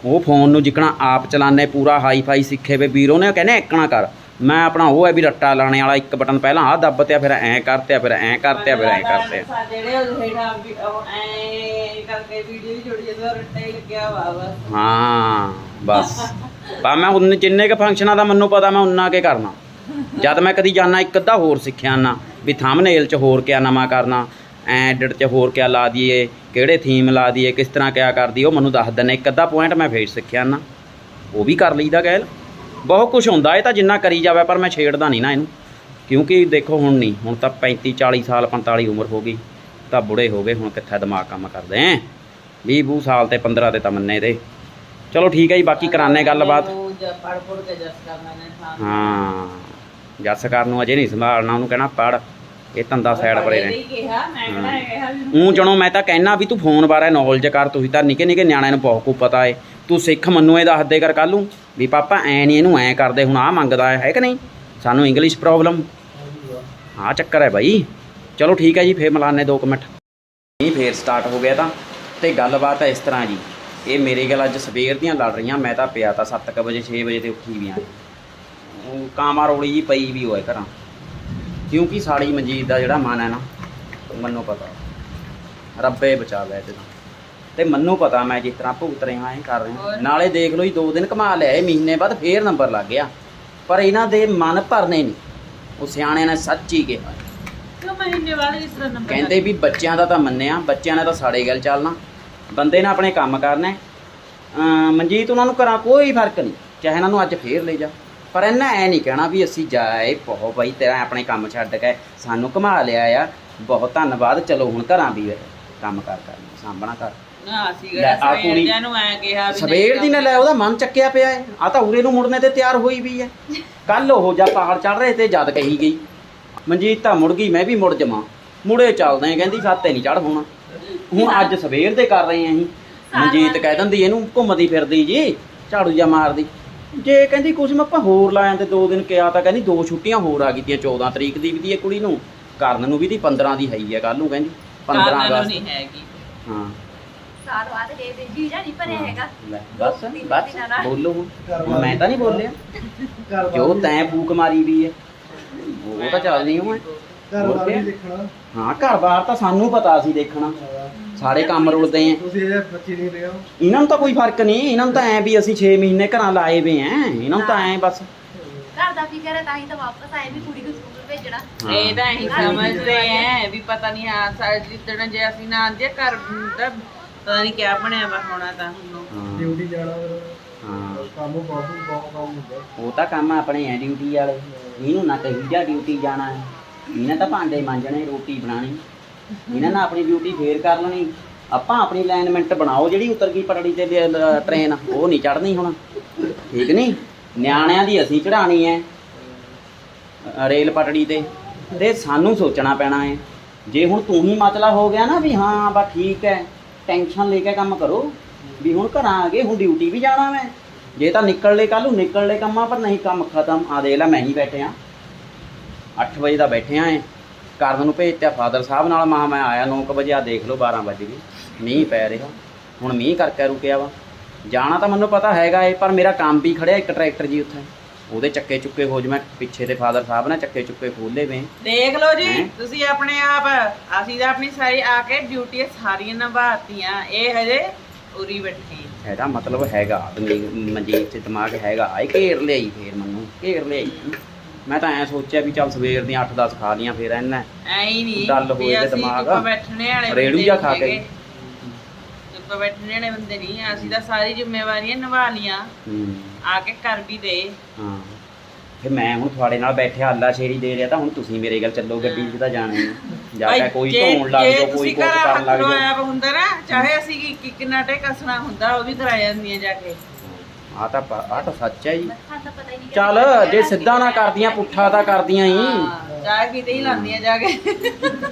ਉਹ ਫੋਨ ਨੂੰ ਜਿਕਣਾ ਆਪ ਚਲਾਣੇ ਪੂਰਾ ਹਾਈ-ਫਾਈ ਸਿੱਖੇ ਵੇ ਵੀਰੋ ਨੇ ਕਹਿੰਦੇ ਇੱਕਣਾ ਕਰ। ਮੈਂ ਆਪਣਾ ਉਹ ਹੈ ਵੀ ਰੱਟਾ ਲਾਣੇ ਵਾਲਾ ਇੱਕ ਬਟਨ ਪਹਿਲਾਂ ਆਹ ਦੱਬ ਤਿਆ ਫਿਰ ਐਂ ਕਰਤਿਆ ਫਿਰ ਐਂ ਕਰਤਿਆ ਫਿਰ ਐਂ ਕਰਤਿਆ ਜਿਹੜੇ ਉਹ ਹੇਠਾਂ ਵੀ ਉਹ ਐ ਕਰਕੇ ਵੀਡੀਓ ਵੀ ਜੁੜੀ ਜਦੋਂ ਰੱਟਾ ਹੀ ਲੱਗਿਆ ਵਾ ਬਸ। ਹਾਂ ਬਸ। ਪਰ ਮੈਂ ਉਨ ਜਿੰਨੇ ਕ ਫੰਕਸ਼ਨਾਂ ਦਾ ਮੈਨੂੰ ਪਤਾ ਮੈਂ ਉਨਾ ਕੇ ਕਰਨਾ। ਜਦ ਮੈਂ ਕਦੀ ਜਾਣਾ ਇੱਕ ਅੱਧਾ ਹੋਰ ਸਿੱਖਿਆ ਨਾ ਵੀ ਥੰਬਨੇਲ 'ਚ ਹੋਰ ਕਿਆ ਨਵਾਂ ਕਰਨਾ ਐਡਿਟ 'ਚ ਹੋਰ ਕਿਆ ਲਾ ਦਈਏ ਕਿਹੜੇ ਥੀਮ ਲਾ ਦਈਏ ਕਿਸ ਤਰ੍ਹਾਂ ਕਿਆ ਕਰਦੀ ਉਹ ਮੈਨੂੰ ਦੱਸ ਦਿੰਦੇ। ਇੱਕ ਅੱਧਾ ਪੁਆਇੰਟ ਮੈਂ ਫੇਰ ਸਿੱਖਿਆ ਨਾ ਉਹ ਵੀ ਕਰ ਲਈਦਾ ਗੈਲ। ਬਹੁਤ ਕੁਝ ਹੁੰਦਾ ਇਹ ਤਾਂ ਜਿੰਨਾ ਕਰੀ ਜਾਵੇ ਪਰ ਮੈਂ ਛੇੜਦਾ ਨਹੀਂ ਨਾ ਇਹਨੂੰ। ਕਿਉਂਕਿ ਦੇਖੋ ਹੁਣ ਨਹੀਂ ਹੁਣ ਤਾਂ 35 40 ਸਾਲ 45 ਉਮਰ ਹੋ ਗਈ ਤਾਂ ਬੁੜੇ ਹੋ ਗਏ ਹੁਣ ਕਿੱਥੇ ਦਿਮਾਗ ਕੰਮ ਕਰਦੇ ਐ? 20 20 ਸਾਲ ਤੇ 15 ਤੇ ਤਾਂ ਮੰਨੇ ਤੇ ਚਲੋ ਠੀਕ ਹੈ ਜੀ ਬਾਕੀ ਕਰਾਨੇ ਗੱਲਬਾਤ। ਹਾਂ ਜੱਸ ਕਰਨ ਨੂੰ ਅਜੇ ਨਹੀਂ ਸੰਭਾਲਣਾ ਉਹਨੂੰ ਕਹਿਣਾ ਪੜ ਇਹ ਧੰਦਾ ਸਾਈਡ ਪਰੇ ਨੇ ਉਹ ਜਣੋ ਮੈਂ ਤਾਂ ਕਹਿਣਾ ਵੀ ਤੂੰ ਫੋਨ ਬਾਰੇ ਨੌਲੇਜ ਕਰ ਤੁਸੀਂ ਤਾਂ ਨਿੱਕੇ ਨਿੱਕੇ ਨਿਆਣਿਆਂ ਨੂੰ ਬਹੁਤ ਕੁ ਪਤਾ ਏ। ਤੂੰ ਸਿੱਖ ਮੈਨੂੰ, ਇਹ ਦੱਸ ਕਰ ਕੱਲ ਨੂੰ ਵੀ ਪਾਪਾ, ਐ ਨਹੀਂ ਇਹਨੂੰ ਐ ਕਰਦੇ, ਹੁਣ ਆ ਮੰਗਦਾ ਹੈ ਕਿ ਨਹੀਂ? ਸਾਨੂੰ ਇੰਗਲਿਸ਼ ਪ੍ਰੋਬਲਮ ਆ ਚੱਕਰ ਹੈ ਬਾਈ। ਚਲੋ ਠੀਕ ਹੈ ਜੀ, ਫੇਰ ਮਿਲਾਨੇ 2 ਮਿੰਟ। ਨਹੀਂ ਫੇਰ ਸਟਾਰਟ ਹੋ ਗਿਆ ਤਾਂ। ਤੇ ਗੱਲਬਾਤ ਹੈ ਇਸ ਤਰ੍ਹਾਂ ਜੀ। ਇਹ ਮੇਰੇ ਗੱਲ ਅੱਜ ਸਵੇਰ ਦੀਆਂ ਲੜ ਰਹੀਆਂ, ਮੈਂ ਤਾਂ ਪਿਆ ਤਾਂ 7:00 ਵਜੇ 6 ਵਜੇ ਤੇ ਉੱਠੀ ਵੀ ਆ। ਉਹ ਕਾਮਾ ਰੋੜੀ ਜੀ ਪਈ ਵੀ ਹੋਏ ਘਰਾਂ। ਕਿਉਂਕਿ ਸਾੜੀ ਮਨਜੀਤ ਦਾ ਜਿਹੜਾ ਮਨ ਹੈ ਨਾ ਮੈਨੂੰ ਪਤਾ। ਰੱਬੇ ਬਚਾ ਲੈ ਤੇ ਤੇ ਮੈਨੂੰ ਪਤਾ ਮੈਂ ਜਿਸ ਤਰ੍ਹਾਂ ਭੁਗਤ ਰਿਹਾ ਇਹ ਕਰ ਰਿਹਾ? ਨਾਲੇ ਦੇਖ ਲਓ ਜੀ ਦੋ ਦਿਨ ਕਮਾ ਲਿਆ ਇਹ ਮਹੀਨੇ ਬਾਅਦ ਫੇਰ ਨੰਬਰ ਲੱਗ ਗਿਆ। ਪਰ ਇਹਨਾਂ ਦੇ ਮਨ ਭਰਨੇ ਨਹੀਂ। ਉਹ ਸਿਆਣਿਆਂ ਨੇ ਸੱਚ ਹੀ ਕਿਹਾ। ਕਿਉਂ ਮਹੀਨੇ ਵਾਲੇ ਇਸ ਤਰ੍ਹਾਂ ਨੰਬਰ ਕਹਿੰਦੇ ਵੀ ਬੱਚਿਆਂ ਦਾ ਤਾਂ ਮੰਨਿਆ ਬੱਚਿਆਂ ਨੇ ਤਾਂ ਸਾੜੇ ਗੱਲ ਚੱਲਣਾ। ਬੰਦੇ ਨੇ ਆਪਣੇ ਕੰਮ ਕਰਨਾ। ਮਨਜੀਤ ਉਹਨਾਂ ਨੂੰ ਕਰਾਂ ਕੋਈ ਫ਼ਰਕ ਨਹੀਂ। ਚਾਹੇ ਇਹਨਾਂ ਨੂੰ ਅੱਜ ਫੇਰ ਲੈ ਜਾ। ਪਰ ਇਹਨਾਂ ਐ ਨਹੀਂ ਕਹਿਣਾ ਵੀ ਅਸੀਂ ਜਾਏ ਬਹੁਤ ਬਾਈ ਤੇਰਾ ਆਪਣੇ ਕੰਮ ਛੱਡ ਕੇ ਸਾਨੂੰ ਘੁਮਾ ਲਿਆ ਆ। ਬਹੁਤ ਧੰਨਵਾਦ। ਚਲੋ ਹੁਣ ਘਰਾਂ ਵੀ ਕੰਮ ਕਰ ਕਰ ਸਾਂਭਣਾ ਕਰ। ਨਾ ਅਸੀਂ ਲੈ, ਆਹ ਕਿਹੜਾ ਕੁੜੀ- ਸਵੇਰ ਨੂੰ ਐ ਕਿਹਾ ਵੀ ਸਵੇਰ ਦੀ ਨਾ ਲੈ ਉਹਦਾ ਮਨ ਚੱਕਿਆ ਪਿਆ ਹੈ। ਆ ਤਾਂ ਉਰੇ ਨੂੰ ਮੁੜਨੇ ਤੇ ਤਿਆਰ ਹੋਈ ਵੀ ਹੈ। ਕੱਲ ਉਹ ਜਾ ਪਹਾੜ ਚੜ ਰਹੇ ਤੇ ਜਦ ਕਹੀ ਗਈ ਮਨਜੀਤ ਤਾਂ ਮੁੜ ਗਈ ਮੈਂ ਵੀ ਮੁੜ ਜਾਵਾਂ। ਮੁੜੇ ਚੱਲਦੇ ਆਂ ਕਹਿੰਦੀ ਸਾਤੇ ਨਹੀਂ ਚੜ ਹੋਣਾ। ਹੁਣ ਅੱਜ ਸਵੇਰ ਦੇ ਕਰ ਰਹੇ ਆਂ ਅਸੀਂ। ਮਨਜੀਤ ਕਹਿ ਦਿੰਦੀ ਇਹਨੂੰ ਘੁੰਮਦੀ ਫਿਰਦੀ ਜੀ ਝਾੜੂ ਜਾ ਮਾਰਦੀ। ਜੇ ਕਹਿੰਦੀ ਕੁਛ ਮੈਂ ਆਪਾਂ ਹੋਰ ਲਾਇਆ ਤੇ ਦੋ ਦਿਨ ਕਿਹਾ ਤਾਂ ਕਹਿੰਦੀ ਦੋ ਛੁੱਟੀਆਂ ਹੋਰ ਆ ਗਈਆਂ 14 ਤਰੀਕ ਦੀ ਵੀ ਦੀ ਕੁੜੀ ਨੂੰ। ਕਰਨ ਨੂੰ ਵੀ ਦੀ 15 ਦੀ ਹੈਗੀ ਹੈ ਕੱਲ ਨੂੰ ਕਹਿੰਦੀ। 15 15 ਅਗਸਤ। ਨਹੀਂ ਹੈਗੀ। ਹਾਂ। ਸਾਲ ਬਾਅਦ ਗਏ ਤੇ ਜੀਜਾ ਨਹੀਂ ਭਰਿਆ ਹੈਗਾ। ਲੈ ਬਸ ਬਸ। ਬੋਲੋ ਹੁਣ। ਹੁਣ ਮੈਂ ਤਾਂ ਨਹੀਂ ਬੋਲਿਆ। ਘਰ ਜੋ ਤੈਂ ਫੂਕ ਮਾਰੀ ਵੀ ਹੈ ਉਹ ਤਾਂ ਚੱਲਣੀ ਉਹ ਹੈ ਘਰ ਹੋਰ ਵਾਲੀ ਕਿਆ? ਦੇਖਣਾ। ਹਾਂ ਘਰ-ਬਾਰ ਤਾਂ ਸਾਨੂੰ ਪਤਾ ਸੀ ਦੇਖਣਾ। ਸਾਰੇ ਕੰਮ ਰੁਲਦੇ ਆ ਤੁਸੀਂ ਇਹ ਬੱਚੀ ਨਹੀਂ ਲਿਓ। ਇਹਨਾਂ ਨੂੰ ਤਾਂ ਕੋਈ ਫ਼ਰਕ ਨਹੀਂ। ਇਹਨਾਂ ਨੂੰ ਤਾਂ ਐ ਵੀ ਅਸੀਂ 6 ਮਹੀਨੇ ਘਰਾਂ ਲਾਏ ਵੇ ਆ ਇਹਨਾਂ ਨੂੰ ਤਾਂ ਐ ਬਸ। ਘਰ ਦਾ ਫਿਕਰ ਹੈ ਤਾਂ ਹੀ ਤਾਂ ਵਾਪਸ ਆਏ ਵੀ ਕੁੜੀ ਨੂੰ ਸਕੂਲ ਭੇਜਣਾ। ਹਾਂ। ਇਹ ਤਾਂ ਅਸੀਂ ਸਮਝਦੇ ਐ ਵੀ ਪਤਾ ਨਹੀਂ ਆ ਸਾਡੇ ਜਿੱਦਣ ਜੇ ਅਸੀਂ ਨਾ ਆਂਦੇ ਘਰ ਦਾ ਪਤਾ ਨਹੀਂ ਕਿਆ ਬਣਿਆ ਵਾ ਹੋਣਾ ਤਾਂ ਹੁਣ। ਹਾਂ। ਡਿਊਟੀ ਜਾਣਾ ਫਿਰ। ਹਾਂ। ਕੰਮ ਬਹੁਤ ਬਹੁਤ ਕੰਮ ਹੁੰਦਾ। ਉਹ ਤਾਂ ਕੰਮ ਆਪਣੇ ਐ ਡਿਊਟੀ ਵਾਲੇ। ਇਹਨੂੰ ਨਾ ਕਹੀ ਜਾ ਡਿਊਟੀ ਜਾਣਾ ਹੈ। ਇਹਨੇ ਤਾਂ ਭਾਂਡੇ ਮਾਂਜਣੇ ਰੋਟੀ ਬਣਾਣੀ ਇਹਨਾਂ ਨੇ ਆਪਣੀ ਡਿਊਟੀ ਫੇਰ ਕਰ ਲੈਣੀ। ਆਪਾਂ ਆਪਣੀ ਅਲਾਈਨਮੈਂਟ ਬਣਾਓ ਜਿਹੜੀ ਉਤਰ ਗਈ ਪਟੜੀ ਤੇ ਟ੍ਰੇਨ। ਉਹ ਨਹੀਂ ਚੜਨੀ ਹੁਣ। ਠੀਕ ਨਹੀਂ ਨਿਆਣਿਆਂ ਦੀ ਅਸੀਂ ਚੜਾਣੀ ਹੈ ਅ, ਰੇਲ ਪਟੜੀ ਤੇ। ਤੇ ਸਾਨੂੰ ਸੋਚਣਾ ਪੈਣਾ ਹੈ। ਜੇ ਹੁਣ ਤੂੰ ਹੀ ਮਤਲਬ ਹੋ ਗਿਆ ਨਾ ਵੀ ਹਾਂ ਬਾ ਠੀਕ ਹੈ। ਟੈਨਸ਼ਨ ਲੈ ਕੇ ਕੰਮ ਕਰੋ। ਵੀ ਹੁਣ ਘਰਾਂ ਆ ਗਏ, ਹੁਣ ਡਿਊਟੀ ਵੀ ਜਾਣਾ ਮੈਂ। ਜੇ ਤਾਂ ਨਿਕਲ ਲੈ ਕੱਲ ਨੂੰ, ਨਿਕਲ ਲੈ ਕੰਮਾਂ, ਪਰ ਨਹੀਂ ਕੰਮ ਖਤਮ। ਆ ਦੇਖ ਲੈ, ਮੈਂ ਹੀ ਬੈਠੇ ਆ। 8 ਵਜੇ ਦਾ ਬੈਠੇ ਆਂ ਕਰਨ ਨੂੰ ਭੇਜਿਆ ਫਾਦਰ ਸਾਹਿਬ ਨਾਲ, ਮਾਂ ਮੈਂ ਆਇਆ 9 ਵਜੇ ਆ ਦੇਖ ਲਓ 12 ਵਜੇ ਗਏ। ਮੀਂਹ ਪੈ ਰਿਹਾ। ਹੁਣ ਮੀਂਹ ਕਰਕੇ ਰੁਕਿਆ ਵਾ। ਜਾਣਾ ਤਾਂ ਮੈਨੂੰ ਪਤਾ ਹੈਗਾ ਏ, ਪਰ ਮੇਰਾ ਕੰਮ ਵੀ ਖੜਿਆ ਇੱਕ ਟਰੈਕਟਰ ਜੀ ਉੱਥੇ। ਉਹਦੇ ਚੱਕੇ ਚੁੱਕੇ ਹੋ ਜ ਮੈਂ ਪਿੱਛੇ ਤੇ ਫਾਦਰ ਸਾਹਿਬ ਨੇ ਚੱਕੇ ਚੁੱਕੇ ਖੋਲੇ ਵੇ। ਦੇਖ ਲਓ ਜੀ ਹੈਂ? ਤੁਸੀਂ ਆਪਣੇ ਆਪ ਅਸੀਂ ਤਾਂ ਆਪਣੀ ਸਾਰੀ ਆ ਕੇ ਡਿਊਟੀ ਸਾਰੀਆਂ ਨਿਭਾਤੀਆਂ। ਇਹ ਹਜੇ ਉਰੀ ਬੈਠੀ ਇਹਦਾ ਮਤਲਬ ਹੈਗਾ ਆਦਮੀ ਮਨਜੀਤ ਚ ਦਿਮਾਗ ਹੈਗਾ। ਆਏ ਘੇਰ ਲਿਆਈ ਫੇਰ ਮੈਨੂੰ ਘੇਰ ਲਿਆਈ। ਮੈਂ ਤਾਂ ਐ ਸੋਚਿਆ ਵੀ ਚੱਲ ਸਵੇਰ ਦੀਆਂ 8-10 ਖਾ ਲੀਆਂ ਫੇਰ ਐਨਾ ਐ ਹੀ ਨਹੀਂ ਡੱਲ ਹੋਏ ਤੇ ਦਿਮਾਗ। ਬੈਠਣੇ ਵਾਲੇ ਰੇੜੂ ਜਿਹਾ ਖਾ ਕੇ। ਧੁੱਪੇ ਬੈਠਣੇ ਵਾਲੇ ਬੰਦੇ ਨਹੀਂ। ਅਸੀਂ ਤਾਂ ਸਾਰੀ ਜ਼ਿੰਮੇਵਾਰੀਆਂ ਨਿਭਾ ਲੀਆਂ ਹੂੰ। ਆ ਕੇ ਕਰ ਵੀ ਦੇ। ਹਾਂ। ਫਿਰ ਮੈਂ ਹੁਣ ਤੁਹਾਡੇ ਨਾਲ ਬੈਠਿਆ ਅੱਲਾ ਸ਼ੇਰੀ ਦੇ ਰਿਹਾ ਤਾਂ ਹੁਣ ਤੁਸੀਂ ਮੇਰੇ ਗੱਲ ਚੱਲੋ ਗੱਡੀ 'ਚ ਤਾਂ ਜਾਣਾ ਹੀ ਆ। ਜਾ ਕੇ ਕੋਈ ਧੋਣ ਲੱਗ ਜੇ ਜਾਓ ਕੋਈ ਕੁਝ ਕਰਨ ਲੱਗ ਜਾਓ। ਵਾ ਹੁੰਦਾ ਨਾ ਚਾਹੇ ਅਸੀਂ ਕੀ ਕੀ ਕਿੰਨਾ ਟੇ ਕੱਸਣਾ ਹੁੰਦਾ ਉਹ ਵੀ ਕਰਾ ਜਾਂਦੀਆਂ ਜਾ ਕੇ। ਆ ਤਾਂ ਪ- ਆਹ ਤਾਂ ਸੱਚ ਹੈ ਜੀ। ਸਾਨੂੰ ਤਾਂ ਪਤਾ ਹੀ ਨਹੀਂ ਚੱਲ ਜੇ ਸਿੱਧਾ ਨਾ ਕਰਦੀਆਂ ਪੁੱਠਾ ਤਾਂ ਕਰਦੀਆਂ ਹੀ। ਹਾਂ, ਚਾਹੇ ਕਿਤੇ ਹੀ ਲਾਉਂਦੀਆਂ ਜਾ ਕੇ।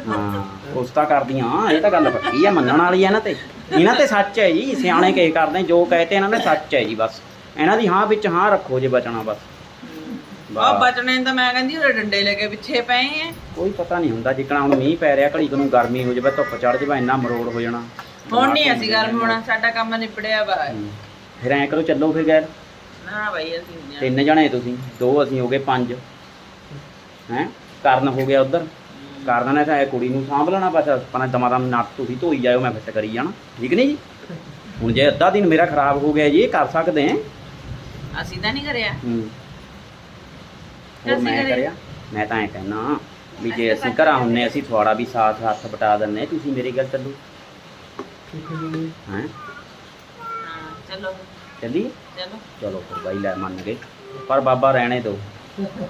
ਹਾਂ। ਉਸ ਤਾਂ ਕਰਦੀਆਂ ਇਹ ਤਾਂ ਗੱਲ ਪੱਕੀ ਆ ਮੰਨਣ ਵਾਲੀ ਹੈ ਨਾ ਤੇ। ਇਹਨਾਂ ਤੇ ਸੱਚ ਹੈ ਜੀ ਸਿਆਣੇ ਕਹੇ ਕਰਦੇ ਜੋ ਕਹਤੇ ਇਹਨਾਂ ਨੇ ਸੱਚ ਹੈ ਜੀ ਬਸ। ਇਹਨਾਂ ਦੀ ਹਾਂ ਵਿੱਚ ਹਾਂ ਰੱਖੋ ਜੇ ਬਚਣਾ ਬਸ। ਬਸ। ਬਚਣੇ ਤਾਂ ਮੈਂ ਕਹਿੰਦੀ ਉਹ ਡੰਡੇ ਲੈ ਕੇ ਪਿੱਛੇ ਪਏ ਐ। ਕੋਈ ਪਤਾ ਨਹੀਂ ਹੁੰਦਾ ਜਿੱਕਣਾ ਹੁਣ ਮੀਂਹ ਪੈ ਰਿਹਾ ਘੜੀ ਨੂੰ ਗਰਮੀ ਹੋ ਜਾਵੇ ਧੁੱਪ ਚੜ ਜਾਵੇ ਇੰਨਾ ਮਰੋੜ ਹੋ ਜਾਣਾ। ਹੁਣ ਨਹੀਂ ਅਸੀਂ ਗਰਮ ਹੋਣਾ ਸਾਡਾ ਕੰਮ ਨਿਪੜਿਆ ਵਾ। ਫਿਰ ਐਂ ਕਰੋ ਚੱਲੋ ਫਿਰ ਗੈਰ। ਨਾ ਭਾਈ ਅਸੀਂ। ਤਿੰਨ ਜਣੇ ਤੁਸੀਂ ਦੋ ਅਸੀਂ ਹੋ ਗਏ ਪੰਜ। ਹੈ? ਕਰਨ ਹੋ ਗਿਆ ਉਧਰ। ਕਰਨ ਨੇ ਤਾਂ ਇਹ ਕੁੜੀ ਨੂੰ ਸਾਂਭ ਲੈਣਾ ਬਸ ਆਪਣਾ ਦਮਾ ਦਮ ਨੱਟ ਤੁਸੀਂ ਧੋਈ ਜਾਇਓ ਮੈਂ ਫਿੱਟ ਕਰੀ ਜਾਣਾ। ਠੀਕ ਨਹੀਂ ਜੀ? ਹੁਣ ਜੇ ਅੱਧਾ ਦਿਨ ਮੇਰਾ ਖਰਾਬ ਹੋ ਗਿਆ ਜੀ ਇਹ ਕਰ ਸਕਦੇ ਆ? ਅਸੀਂ ਤਾਂ ਨਹੀਂ ਕਰਿਆ। ਹੂੰ। ਅਸੀਂ ਮੈਂ ਕਰੇ। ਕਰਿਆ? ਮੈਂ ਤਾਂ ਐ ਕਹਿਣਾ ਵੀ ਜੇ ਅਸੀਂ ਘਰਾਂ ਹੁੰਨੇ ਅਸੀਂ ਥੋੜਾ ਵੀ ਸਾਥ ਹੱਥ ਬਟਾ ਦਿੰਨੇ ਤੁਸੀਂ ਮੇਰੀ ਗੱਲ ਚੱਲੂ। ਠੀਕ ਨਹੀਂ ਹੈ? ਹਾਂ ਚਲੋ। ਚੱਲੀਏ? ਚਲੋ। ਚਲੋ ਫਿਰ ਬਾਈ ਲੈ ਮੰਨ ਗਏ। ਪਰ ਬਾਬਾ ਰਹਿਣੇ ਦੋ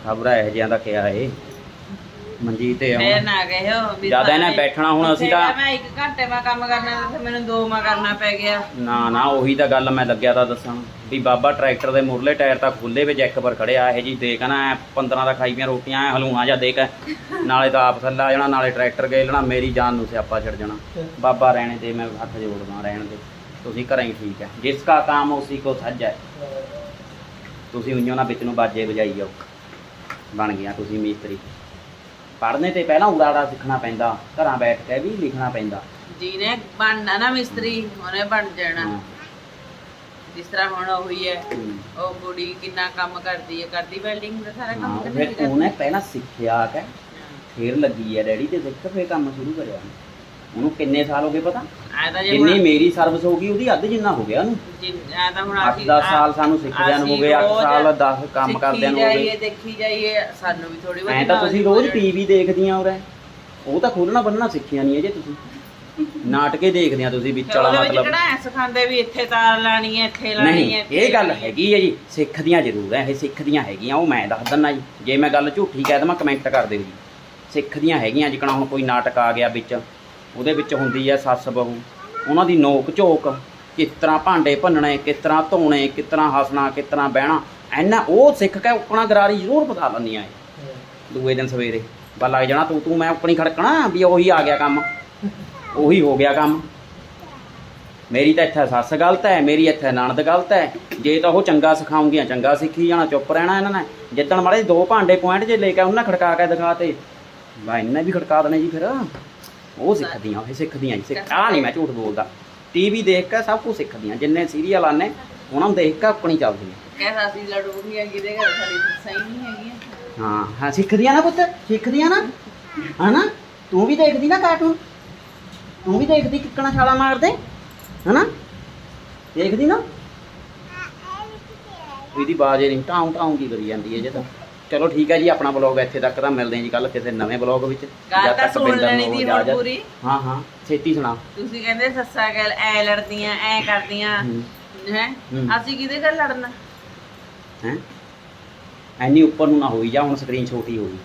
ਖਬਰ ਇਹੋ ਜਿਹਾ ਦਾ ਕਿਹਾ ਏ। ਮਨਜੀਤ ਤੇ ਫੇਰ ਹੁਣ ਨਾ ਗਏ ਹੋ ਵੀ ਜ਼ਿਆਦਾ ਇਹਨੇ ਸਾਰੇ- ਬੈਠਣਾ ਹੁਣ ਅਸੀਂ ਤਾਂ- ਮੈਂ ਇੱਕ ਘੰਟੇ ਮੈਂ ਕੰਮ ਕਰਨਾ ਤੇ ਫਿਰ ਮੈਨੂੰ ਦੋ ਮਾ ਕਰਨਾ ਪੈ ਗਿਆ। ਨਾ ਨਾ ਉਹੀ ਤਾਂ ਗੱਲ ਮੈਂ ਲੱਗਿਆ ਤਾਂ ਦੱਸਣ ਵੀ ਬਾਬਾ ਟਰੈਕਟਰ ਦੇ ਮੁਰਲੇ ਟਾਇਰ ਤਾਂ ਖੁੱਲੇ ਵਿੱਚ ਇੱਕ ਪਰ ਖੜਿਆ ਇਹ ਜੀ ਦੇਖ ਨਾ ਐਂ 15 ਦਾ ਖਾਈ ਪੀਆਂ ਰੋਟੀਆਂ ਐ ਹਲੂਆਂ ਜਾਂ ਦੇਖ। ਨਾਲੇ ਤਾਂ ਆਪ ਥੱਲਾ ਜਾਣਾ ਨਾਲੇ ਟਰੈਕਟਰ ਗਏ ਲੈਣਾ ਮੇਰੀ ਜਾਨ ਨੂੰ ਸਿਆਪਾ ਛੱਡ ਜਾਣਾ। ਬਾਬਾ ਰਹਿਣੇ ਤੇ ਮੈਂ ਹੱਥ ਜੋੜਦਾ ਰਹਿਣ ਦੇ। ਤੁਸੀਂ ਘਰਾਂ ਹੀ ਠੀਕ ਹੈ ਜਿਸ ਕਾ ਕੰਮ ਉਸੀ ਕੋ ਸੱਜ ਹੈ ਤੁਸੀਂ ਉਈਓ ਨਾ ਵਿੱਚ ਨੂੰ ਬਾਜੇ ਵਜਾਈ ਜਾਓ। ਬਣ ਗਿਆ ਤੁਸੀਂ ਮਿਸਤਰੀ। ਪੜ੍ਹਨੇ ਤੇ ਪਹਿਲਾਂ ਉਡਾੜਾ ਸਿੱਖਣਾ ਪੈਂਦਾ ਘਰਾਂ ਬੈਠ ਕੇ ਵੀ ਲਿਖਣਾ ਪੈਂਦਾ ਜਿਹਨੇ ਬਣਨਾ ਨਾ ਮਿਸਤਰੀ ਉਹਨੇ ਬਣ ਜਾਣਾ ਹਾਂ। ਜਿਸ ਤਰ੍ਹਾਂ ਹੁਣ ਹੋਈ ਹੈ ਹੂੰ। ਉਹ ਕੁੜੀ ਕਿੰਨਾ ਕੰਮ ਕਰਦੀ ਹੈ ਕਰਦੀ ਵੈਲਡਿੰਗ ਦਾ ਸਾਰਾ ਹਾਂ ਕੰਮ ਉਹ ਕਰਦੀ ਫਿਰ ਉਹਨੇ ਪਹਿਲਾਂ ਸਿੱਖਿਆ ਕਿ ਫੇਰ ਲੱਗੀ ਹੈ ਡੈਡੀ ਤੇ ਸਿੱਖ ਫੇਰ ਕੰਮ ਸ਼ੁਰੂ ਕਰਿਆ ਉਹਨੇ। ਉਹਨੂੰ ਕਿੰਨੇ ਸਾਲ ਹੋ ਗਏ ਪਤਾ? ਤਾਂ ਜੇ ਜਿੰਨੀ ਹੁਣ ਮੇਰੀ ਸਰਵਿਸ ਹੋ ਗਈ ਉਹਦੀ ਅੱਧ ਜਿੰਨਾ ਹੋ ਗਿਆ ਉਹਨੂੰ। ਜਿੰਨ- ਤਾਂ ਹੁਣ 8-10 ਸਾਲ ਸਾਨੂੰ ਸਿੱਖਦਿਆਂ ਨੂੰ ਹੋ ਗਏ 8 ਸਾਲ 10 ਕੰਮ ਕਰਦਿਆਂ ਨੂੰ ਹੋ ਗਏ ਦੇਖੀ ਜਾਈਏ ਸਾਨੂੰ ਵੀ ਥੋੜੀ ਐਂ ਤਾਂ ਤੁਸੀਂ ਰੋਜ਼ ਟੀਵੀ ਦੇਖਦੀਆਂ ਹੋ ਰਹੇ ਉਹ ਤਾਂ ਖੋਲਣਾ ਬੰਨਣਾ ਸਿੱਖਿਆ ਨਹੀਂ ਹੈ ਜੇ ਤੁਸੀਂ। ਨਾਟਕੇ ਦੇਖਦੇ ਆ ਤੁਸੀਂ ਵਿੱਚ ਵਾਲਾ ਮਤਲਬ। ਕਿਹੜਾ ਐ ਸਿਖਾਉਂਦੇ ਵੀ ਇੱਥੇ ਤਾਰ ਲਾਣੀ ਹੈ ਇੱਥੇ ਲਾਣੀ ਨਹੀਂ ਹੈ ਇੱਥੇ ਇਹ ਗੱਲ ਹੈ। ਹੈਗੀ ਹੈ ਜੀ ਸਿੱਖਦੀਆਂ ਜ਼ਰੂਰ ਹੈ ਇਹ ਸਿੱਖਦੀਆਂ ਹੈਗੀਆਂ ਉਹ ਮੈਂ ਦੱਸ ਦਿੰਦਾ ਜੀ। ਜੇ ਮੈਂ ਗੱਲ ਝੂਠੀ ਕਹਿ ਦਵਾਂ ਕਮੈਂਟ ਕਰ ਦਿਓ ਜੀ। ਸਿੱਖਦੀਆਂ ਹੈਗੀਆਂ ਜਿਕਣਾ ਹੁਣ ਕੋਈ ਨਾਟਕ ਆ ਗਿਆ ਵਿੱਚ। ਉਹਦੇ ਵਿੱਚ ਹੁੰਦੀ ਹੈ ਸੱਸ ਬਹੂ। ਉਹਨਾਂ ਦੀ ਨੋਕ ਝੋਕ, ਕਿਸ ਤਰ੍ਹਾਂ ਭਾਂਡੇ ਭੰਨਣੇ, ਕਿਸ ਤਰ੍ਹਾਂ ਧੋਣੇ, ਕਿਸ ਤਰ੍ਹਾਂ ਹੱਸਣਾ, ਕਿਸ ਤਰ੍ਹਾਂ ਬਹਿਣਾ ਐਨਾ ਉਹ ਸਿੱਖ ਕੇ ਆਪਣਾ ਗਰਾਰੀ ਜ਼ਰੂਰ ਪਤਾ ਲੈਂਦੀਆਂ ਏ ਦੂਏ ਦਿਨ ਸਵੇਰੇ ਬਾ ਲੱਗ ਜਾਣਾ ਤੂੰ ਤੂੰ ਮੈਂ ਆਪਣੀ ਖੜਕਣਾ ਵੀ ਉਹੀ ਆ ਗਿਆ ਕੰਮ। ਉਹੀ ਹੋ ਗਿਆ ਕੰਮ। ਮੇਰੀ ਤਾਂ ਇੱਥੇ ਸੱਸ ਗਲਤ ਹੈ, ਮੇਰੀ ਇੱਥੇ ਨਣਦ ਗਲਤ ਹੈ। ਜੇ ਤਾਂ ਉਹ ਚੰਗਾ ਸਿਖਾਉਂਗੀਆਂ, ਚੰਗਾ ਸਿੱਖੀ ਜਾਣਾ, ਚੁੱਪ ਰਹਿਣਾ ਇਹਨਾਂ ਨੇ। ਜਿੱਦਣ ਮਾੜੇ ਦੋ ਭਾਂਡੇ ਪੁਆਇੰਟ ਜੇ ਲੈ ਕੇ ਉਹਨਾਂ ਖੜਕਾ ਕੇ ਦਿਖਾ ਤੇ। ਬਾ ਇਹਨੇ ਵੀ ਖੜਕਾ ਦੇਣੇ ਜੀ ਫਿਰ। ਉਹ ਸਿੱਖਦੀਆਂ ਉਹ ਸਿੱਖਦੀਆਂ ਜੀ ਸਿੱਖ ਆ ਨਹੀਂ ਮੈਂ ਝੂਠ ਬੋਲਦਾ। ਟੀਵੀ ਦੇਖ ਕੇ ਸਭ ਕੁਝ ਸਿੱਖਦੀਆਂ ਜਿੰਨੇ ਸੀਰੀਅਲ ਆਨੇ ਉਹਨਾਂ ਨੂੰ ਦੇਖ ਕੇ ਆਪਣੀ ਚੱਲਦੀਆਂ ਕਹਿੰਦਾ ਅਸੀਂ ਲੜੂਗੀਆਂ ਕਿਹਦੇ ਘਰ ਸਾਡੀ ਸਹੀ ਨਹੀਂ ਹੈਗੀਆਂ ਹਾਂ ਹਾਂ ਸਿੱਖਦੀਆਂ ਨਾ ਪੁੱਤ ਸਿੱਖਦੀਆਂ ਨਾ। ਹਨਾ? ਤੂੰ ਵੀ ਦੇਖਦੀ ਨਾ ਕਾਰਟੂਨ ਤੂੰ ਵੀ ਦੇਖਦੀ ਕਿੱਕਣਾ ਛਾਲਾ ਮਾਰਦੇ ਹਨਾ? ਦੇਖਦੀ ਨਾ। ਇਹਦੀ ਬਾਜ਼ ਨਹੀਂ ਟਾਉਂ ਟਾਉਂ ਕੀ ਕਰੀ ਜਾਂਦੀ ਹੈ ਜੇ ਤਾਂ। ਚਲੋ ਠੀਕ ਹੈ ਜੀ ਆਪਣਾ ਬਲੌਗ ਇੱਥੇ ਤੱਕ ਤਾਂ ਮਿਲਦੇ ਹਾਂ ਜੀ ਕੱਲ ਕਿਸੇ ਨਵੇਂ ਬਲੌਗ ਵਿੱਚ। ਗੱਲ ਤਾਂ ਸੁਣ ਬਿੰਦਰ ਲੈਣੀ ਨੂੰ ਦੀ ਹੁਣ ਇਜਾਜ਼ਤ। ਪੂਰੀ ਹਾਂ ਹਾਂ ਛੇਤੀ ਸੁਣਾ। ਤੁਸੀਂ ਕਹਿੰਦੇ ਸੱਸਾ ਗੱਲ ਐ ਲੜਦੀਆਂ ਐ ਕਰਦੀਆਂ। ਹੂੰ। ਹੈ? ਹੂੰ। ਅਸੀਂ ਕਿਹਦੇ ਘਰ ਲੜਨਾ? ਹੈ? ਐਨੀ ਉੱਪਰ ਨੂੰ ਨਾ ਹੋਈ ਜਾ ਹੁਣ ਸਕਰੀਨ ਛੋਟੀ ਹੋ ਗਈ।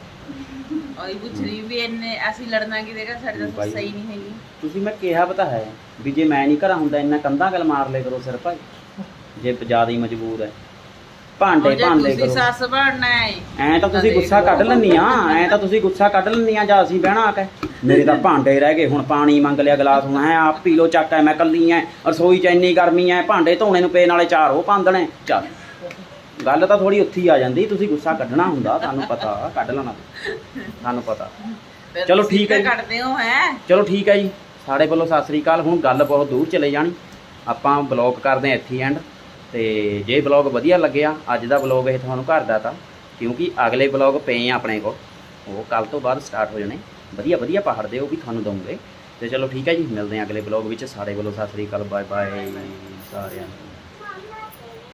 ਉਹੀ ਪੁੱਛ ਰਹੀ ਵੀ ਇੰਨੇ ਅਸੀਂ ਲੜਨਾ ਕਿਹਦੇ ਘਰ? ਸਾਡੇ ਤਾਂ ਬਾਈ। ਸਹੀ ਨਹੀਂ ਹੈਗੀ। ਤੁਸੀਂ ਮੈਂ ਕਿਹਾ ਪਤਾ ਹੈ ਵੀ ਜੇ ਮੈਂ ਨਹੀਂ ਘਰਾਂ ਹੁੰਦਾ ਇੰਨਾ ਕੰਧਾਂ ਗੱਲ ਮਾਰ ਲੈ ਕਰੋ ਸਿਰ ਭਾਈ। ਜੇ ਜ਼ਿਆਦਾ ਹੀ ਮਜਬੂਰ ਹੈ। ਭਾਂਡੇ ਭਾਂਡੇ ਤੁਸੀਂ ਕਰੋ। ਸੱਸ ਬਣਨਾ ਹੈ ਐਂ ਤਾਂ ਤੁਸੀਂ ਗੁੱਸਾ ਕੱਢ ਲੈਂਦੀਆਂ ਐਂ ਤਾਂ ਤੁਸੀਂ ਗੁੱਸਾ ਕੱਢ ਲੈਂਦੀਆਂ ਜਾਂ ਅਸੀਂ ਬਹਿਣਾ ਆ ਕੇ ਮੇਰੇ ਤਾਂ ਭਾਂਡੇ ਰਹਿ ਗਏ ਹੁਣ ਪਾਣੀ ਮੰਗ ਲਿਆ ਗਲਾਸ ਹੁਣ ਹੈ ਆਪ ਪੀ ਲੋ ਚੱਕ ਐ ਮੈਂ ਕੱਲੀ ਐ ਰਸੋਈ ਚ ਇੰਨੀ ਗਰਮੀ ਐ ਭਾਂਡੇ ਧੋਣੇ ਨੂੰ ਪਏ ਨਾਲੇ ਚਾਰ ਉਹ ਪਾਂਦਣੇ ਚੱਲ। ਗੱਲ ਤਾਂ ਥੋੜੀ ਉੱਥੀ ਆ ਜਾਂਦੀ ਤੁਸੀਂ ਗੁੱਸਾ ਕੱਢਣਾ ਹੁੰਦਾ ਤੁਹਾਨੂੰ ਪਤਾ ਕੱਢ ਲੈਣਾ। ਤੁਹਾਨੂੰ ਪਤਾ। ਚਲੋ ਠੀਕ ਹੈ। ਕੱਢਦੇ ਹੋ ਹੈ? ਚਲੋ ਠੀਕ ਹੈ ਜੀ। ਸਾਡੇ ਵੱਲੋਂ ਸਤਿ ਸ੍ਰੀ ਅਕਾਲ ਹੁਣ ਗੱਲ ਬਹੁਤ ਦੂਰ ਚਲੇ ਜਾਣੀ। ਆਪਾਂ ਬਲੌਗ ਕਰਦੇ ਹਾਂ ਇੱਥੇ ਐਂਡ ਤੇ ਜੇ ਬਲੌਗ ਵਧੀਆ ਲੱਗਿਆ, ਅੱਜ ਦਾ ਬਲੌਗ ਇਹ ਤੁਹਾਨੂੰ ਘਰ ਦਾ ਤਾਂ, ਕਿਉਂਕਿ ਅਗਲੇ ਬਲੌਗ ਪਏ ਆ ਆਪਣੇ ਕੋਲ। ਉਹ ਕੱਲ ਤੋਂ ਬਾਅਦ ਸਟਾਰਟ ਹੋ ਜਾਣੇ। ਵਧੀਆ ਵਧੀਆ ਪਹਾੜ ਦੇ ਉਹ ਵੀ ਤੁਹਾਨੂੰ ਦਊਂਗੇ। ਤੇ ਚਲੋ ਠੀਕ ਹੈ ਜੀ, ਮਿਲਦੇ ਹਾਂ ਅਗਲੇ ਬਲੌਗ ਵਿੱਚ। ਸਾਰੇ ਵੱਲੋਂ ਸਤਿ ਸ੍ਰੀ ਅਕਾਲ ਬਾਏ ਬਾਏ ਸਾਰਿਆਂ ਨੂੰ।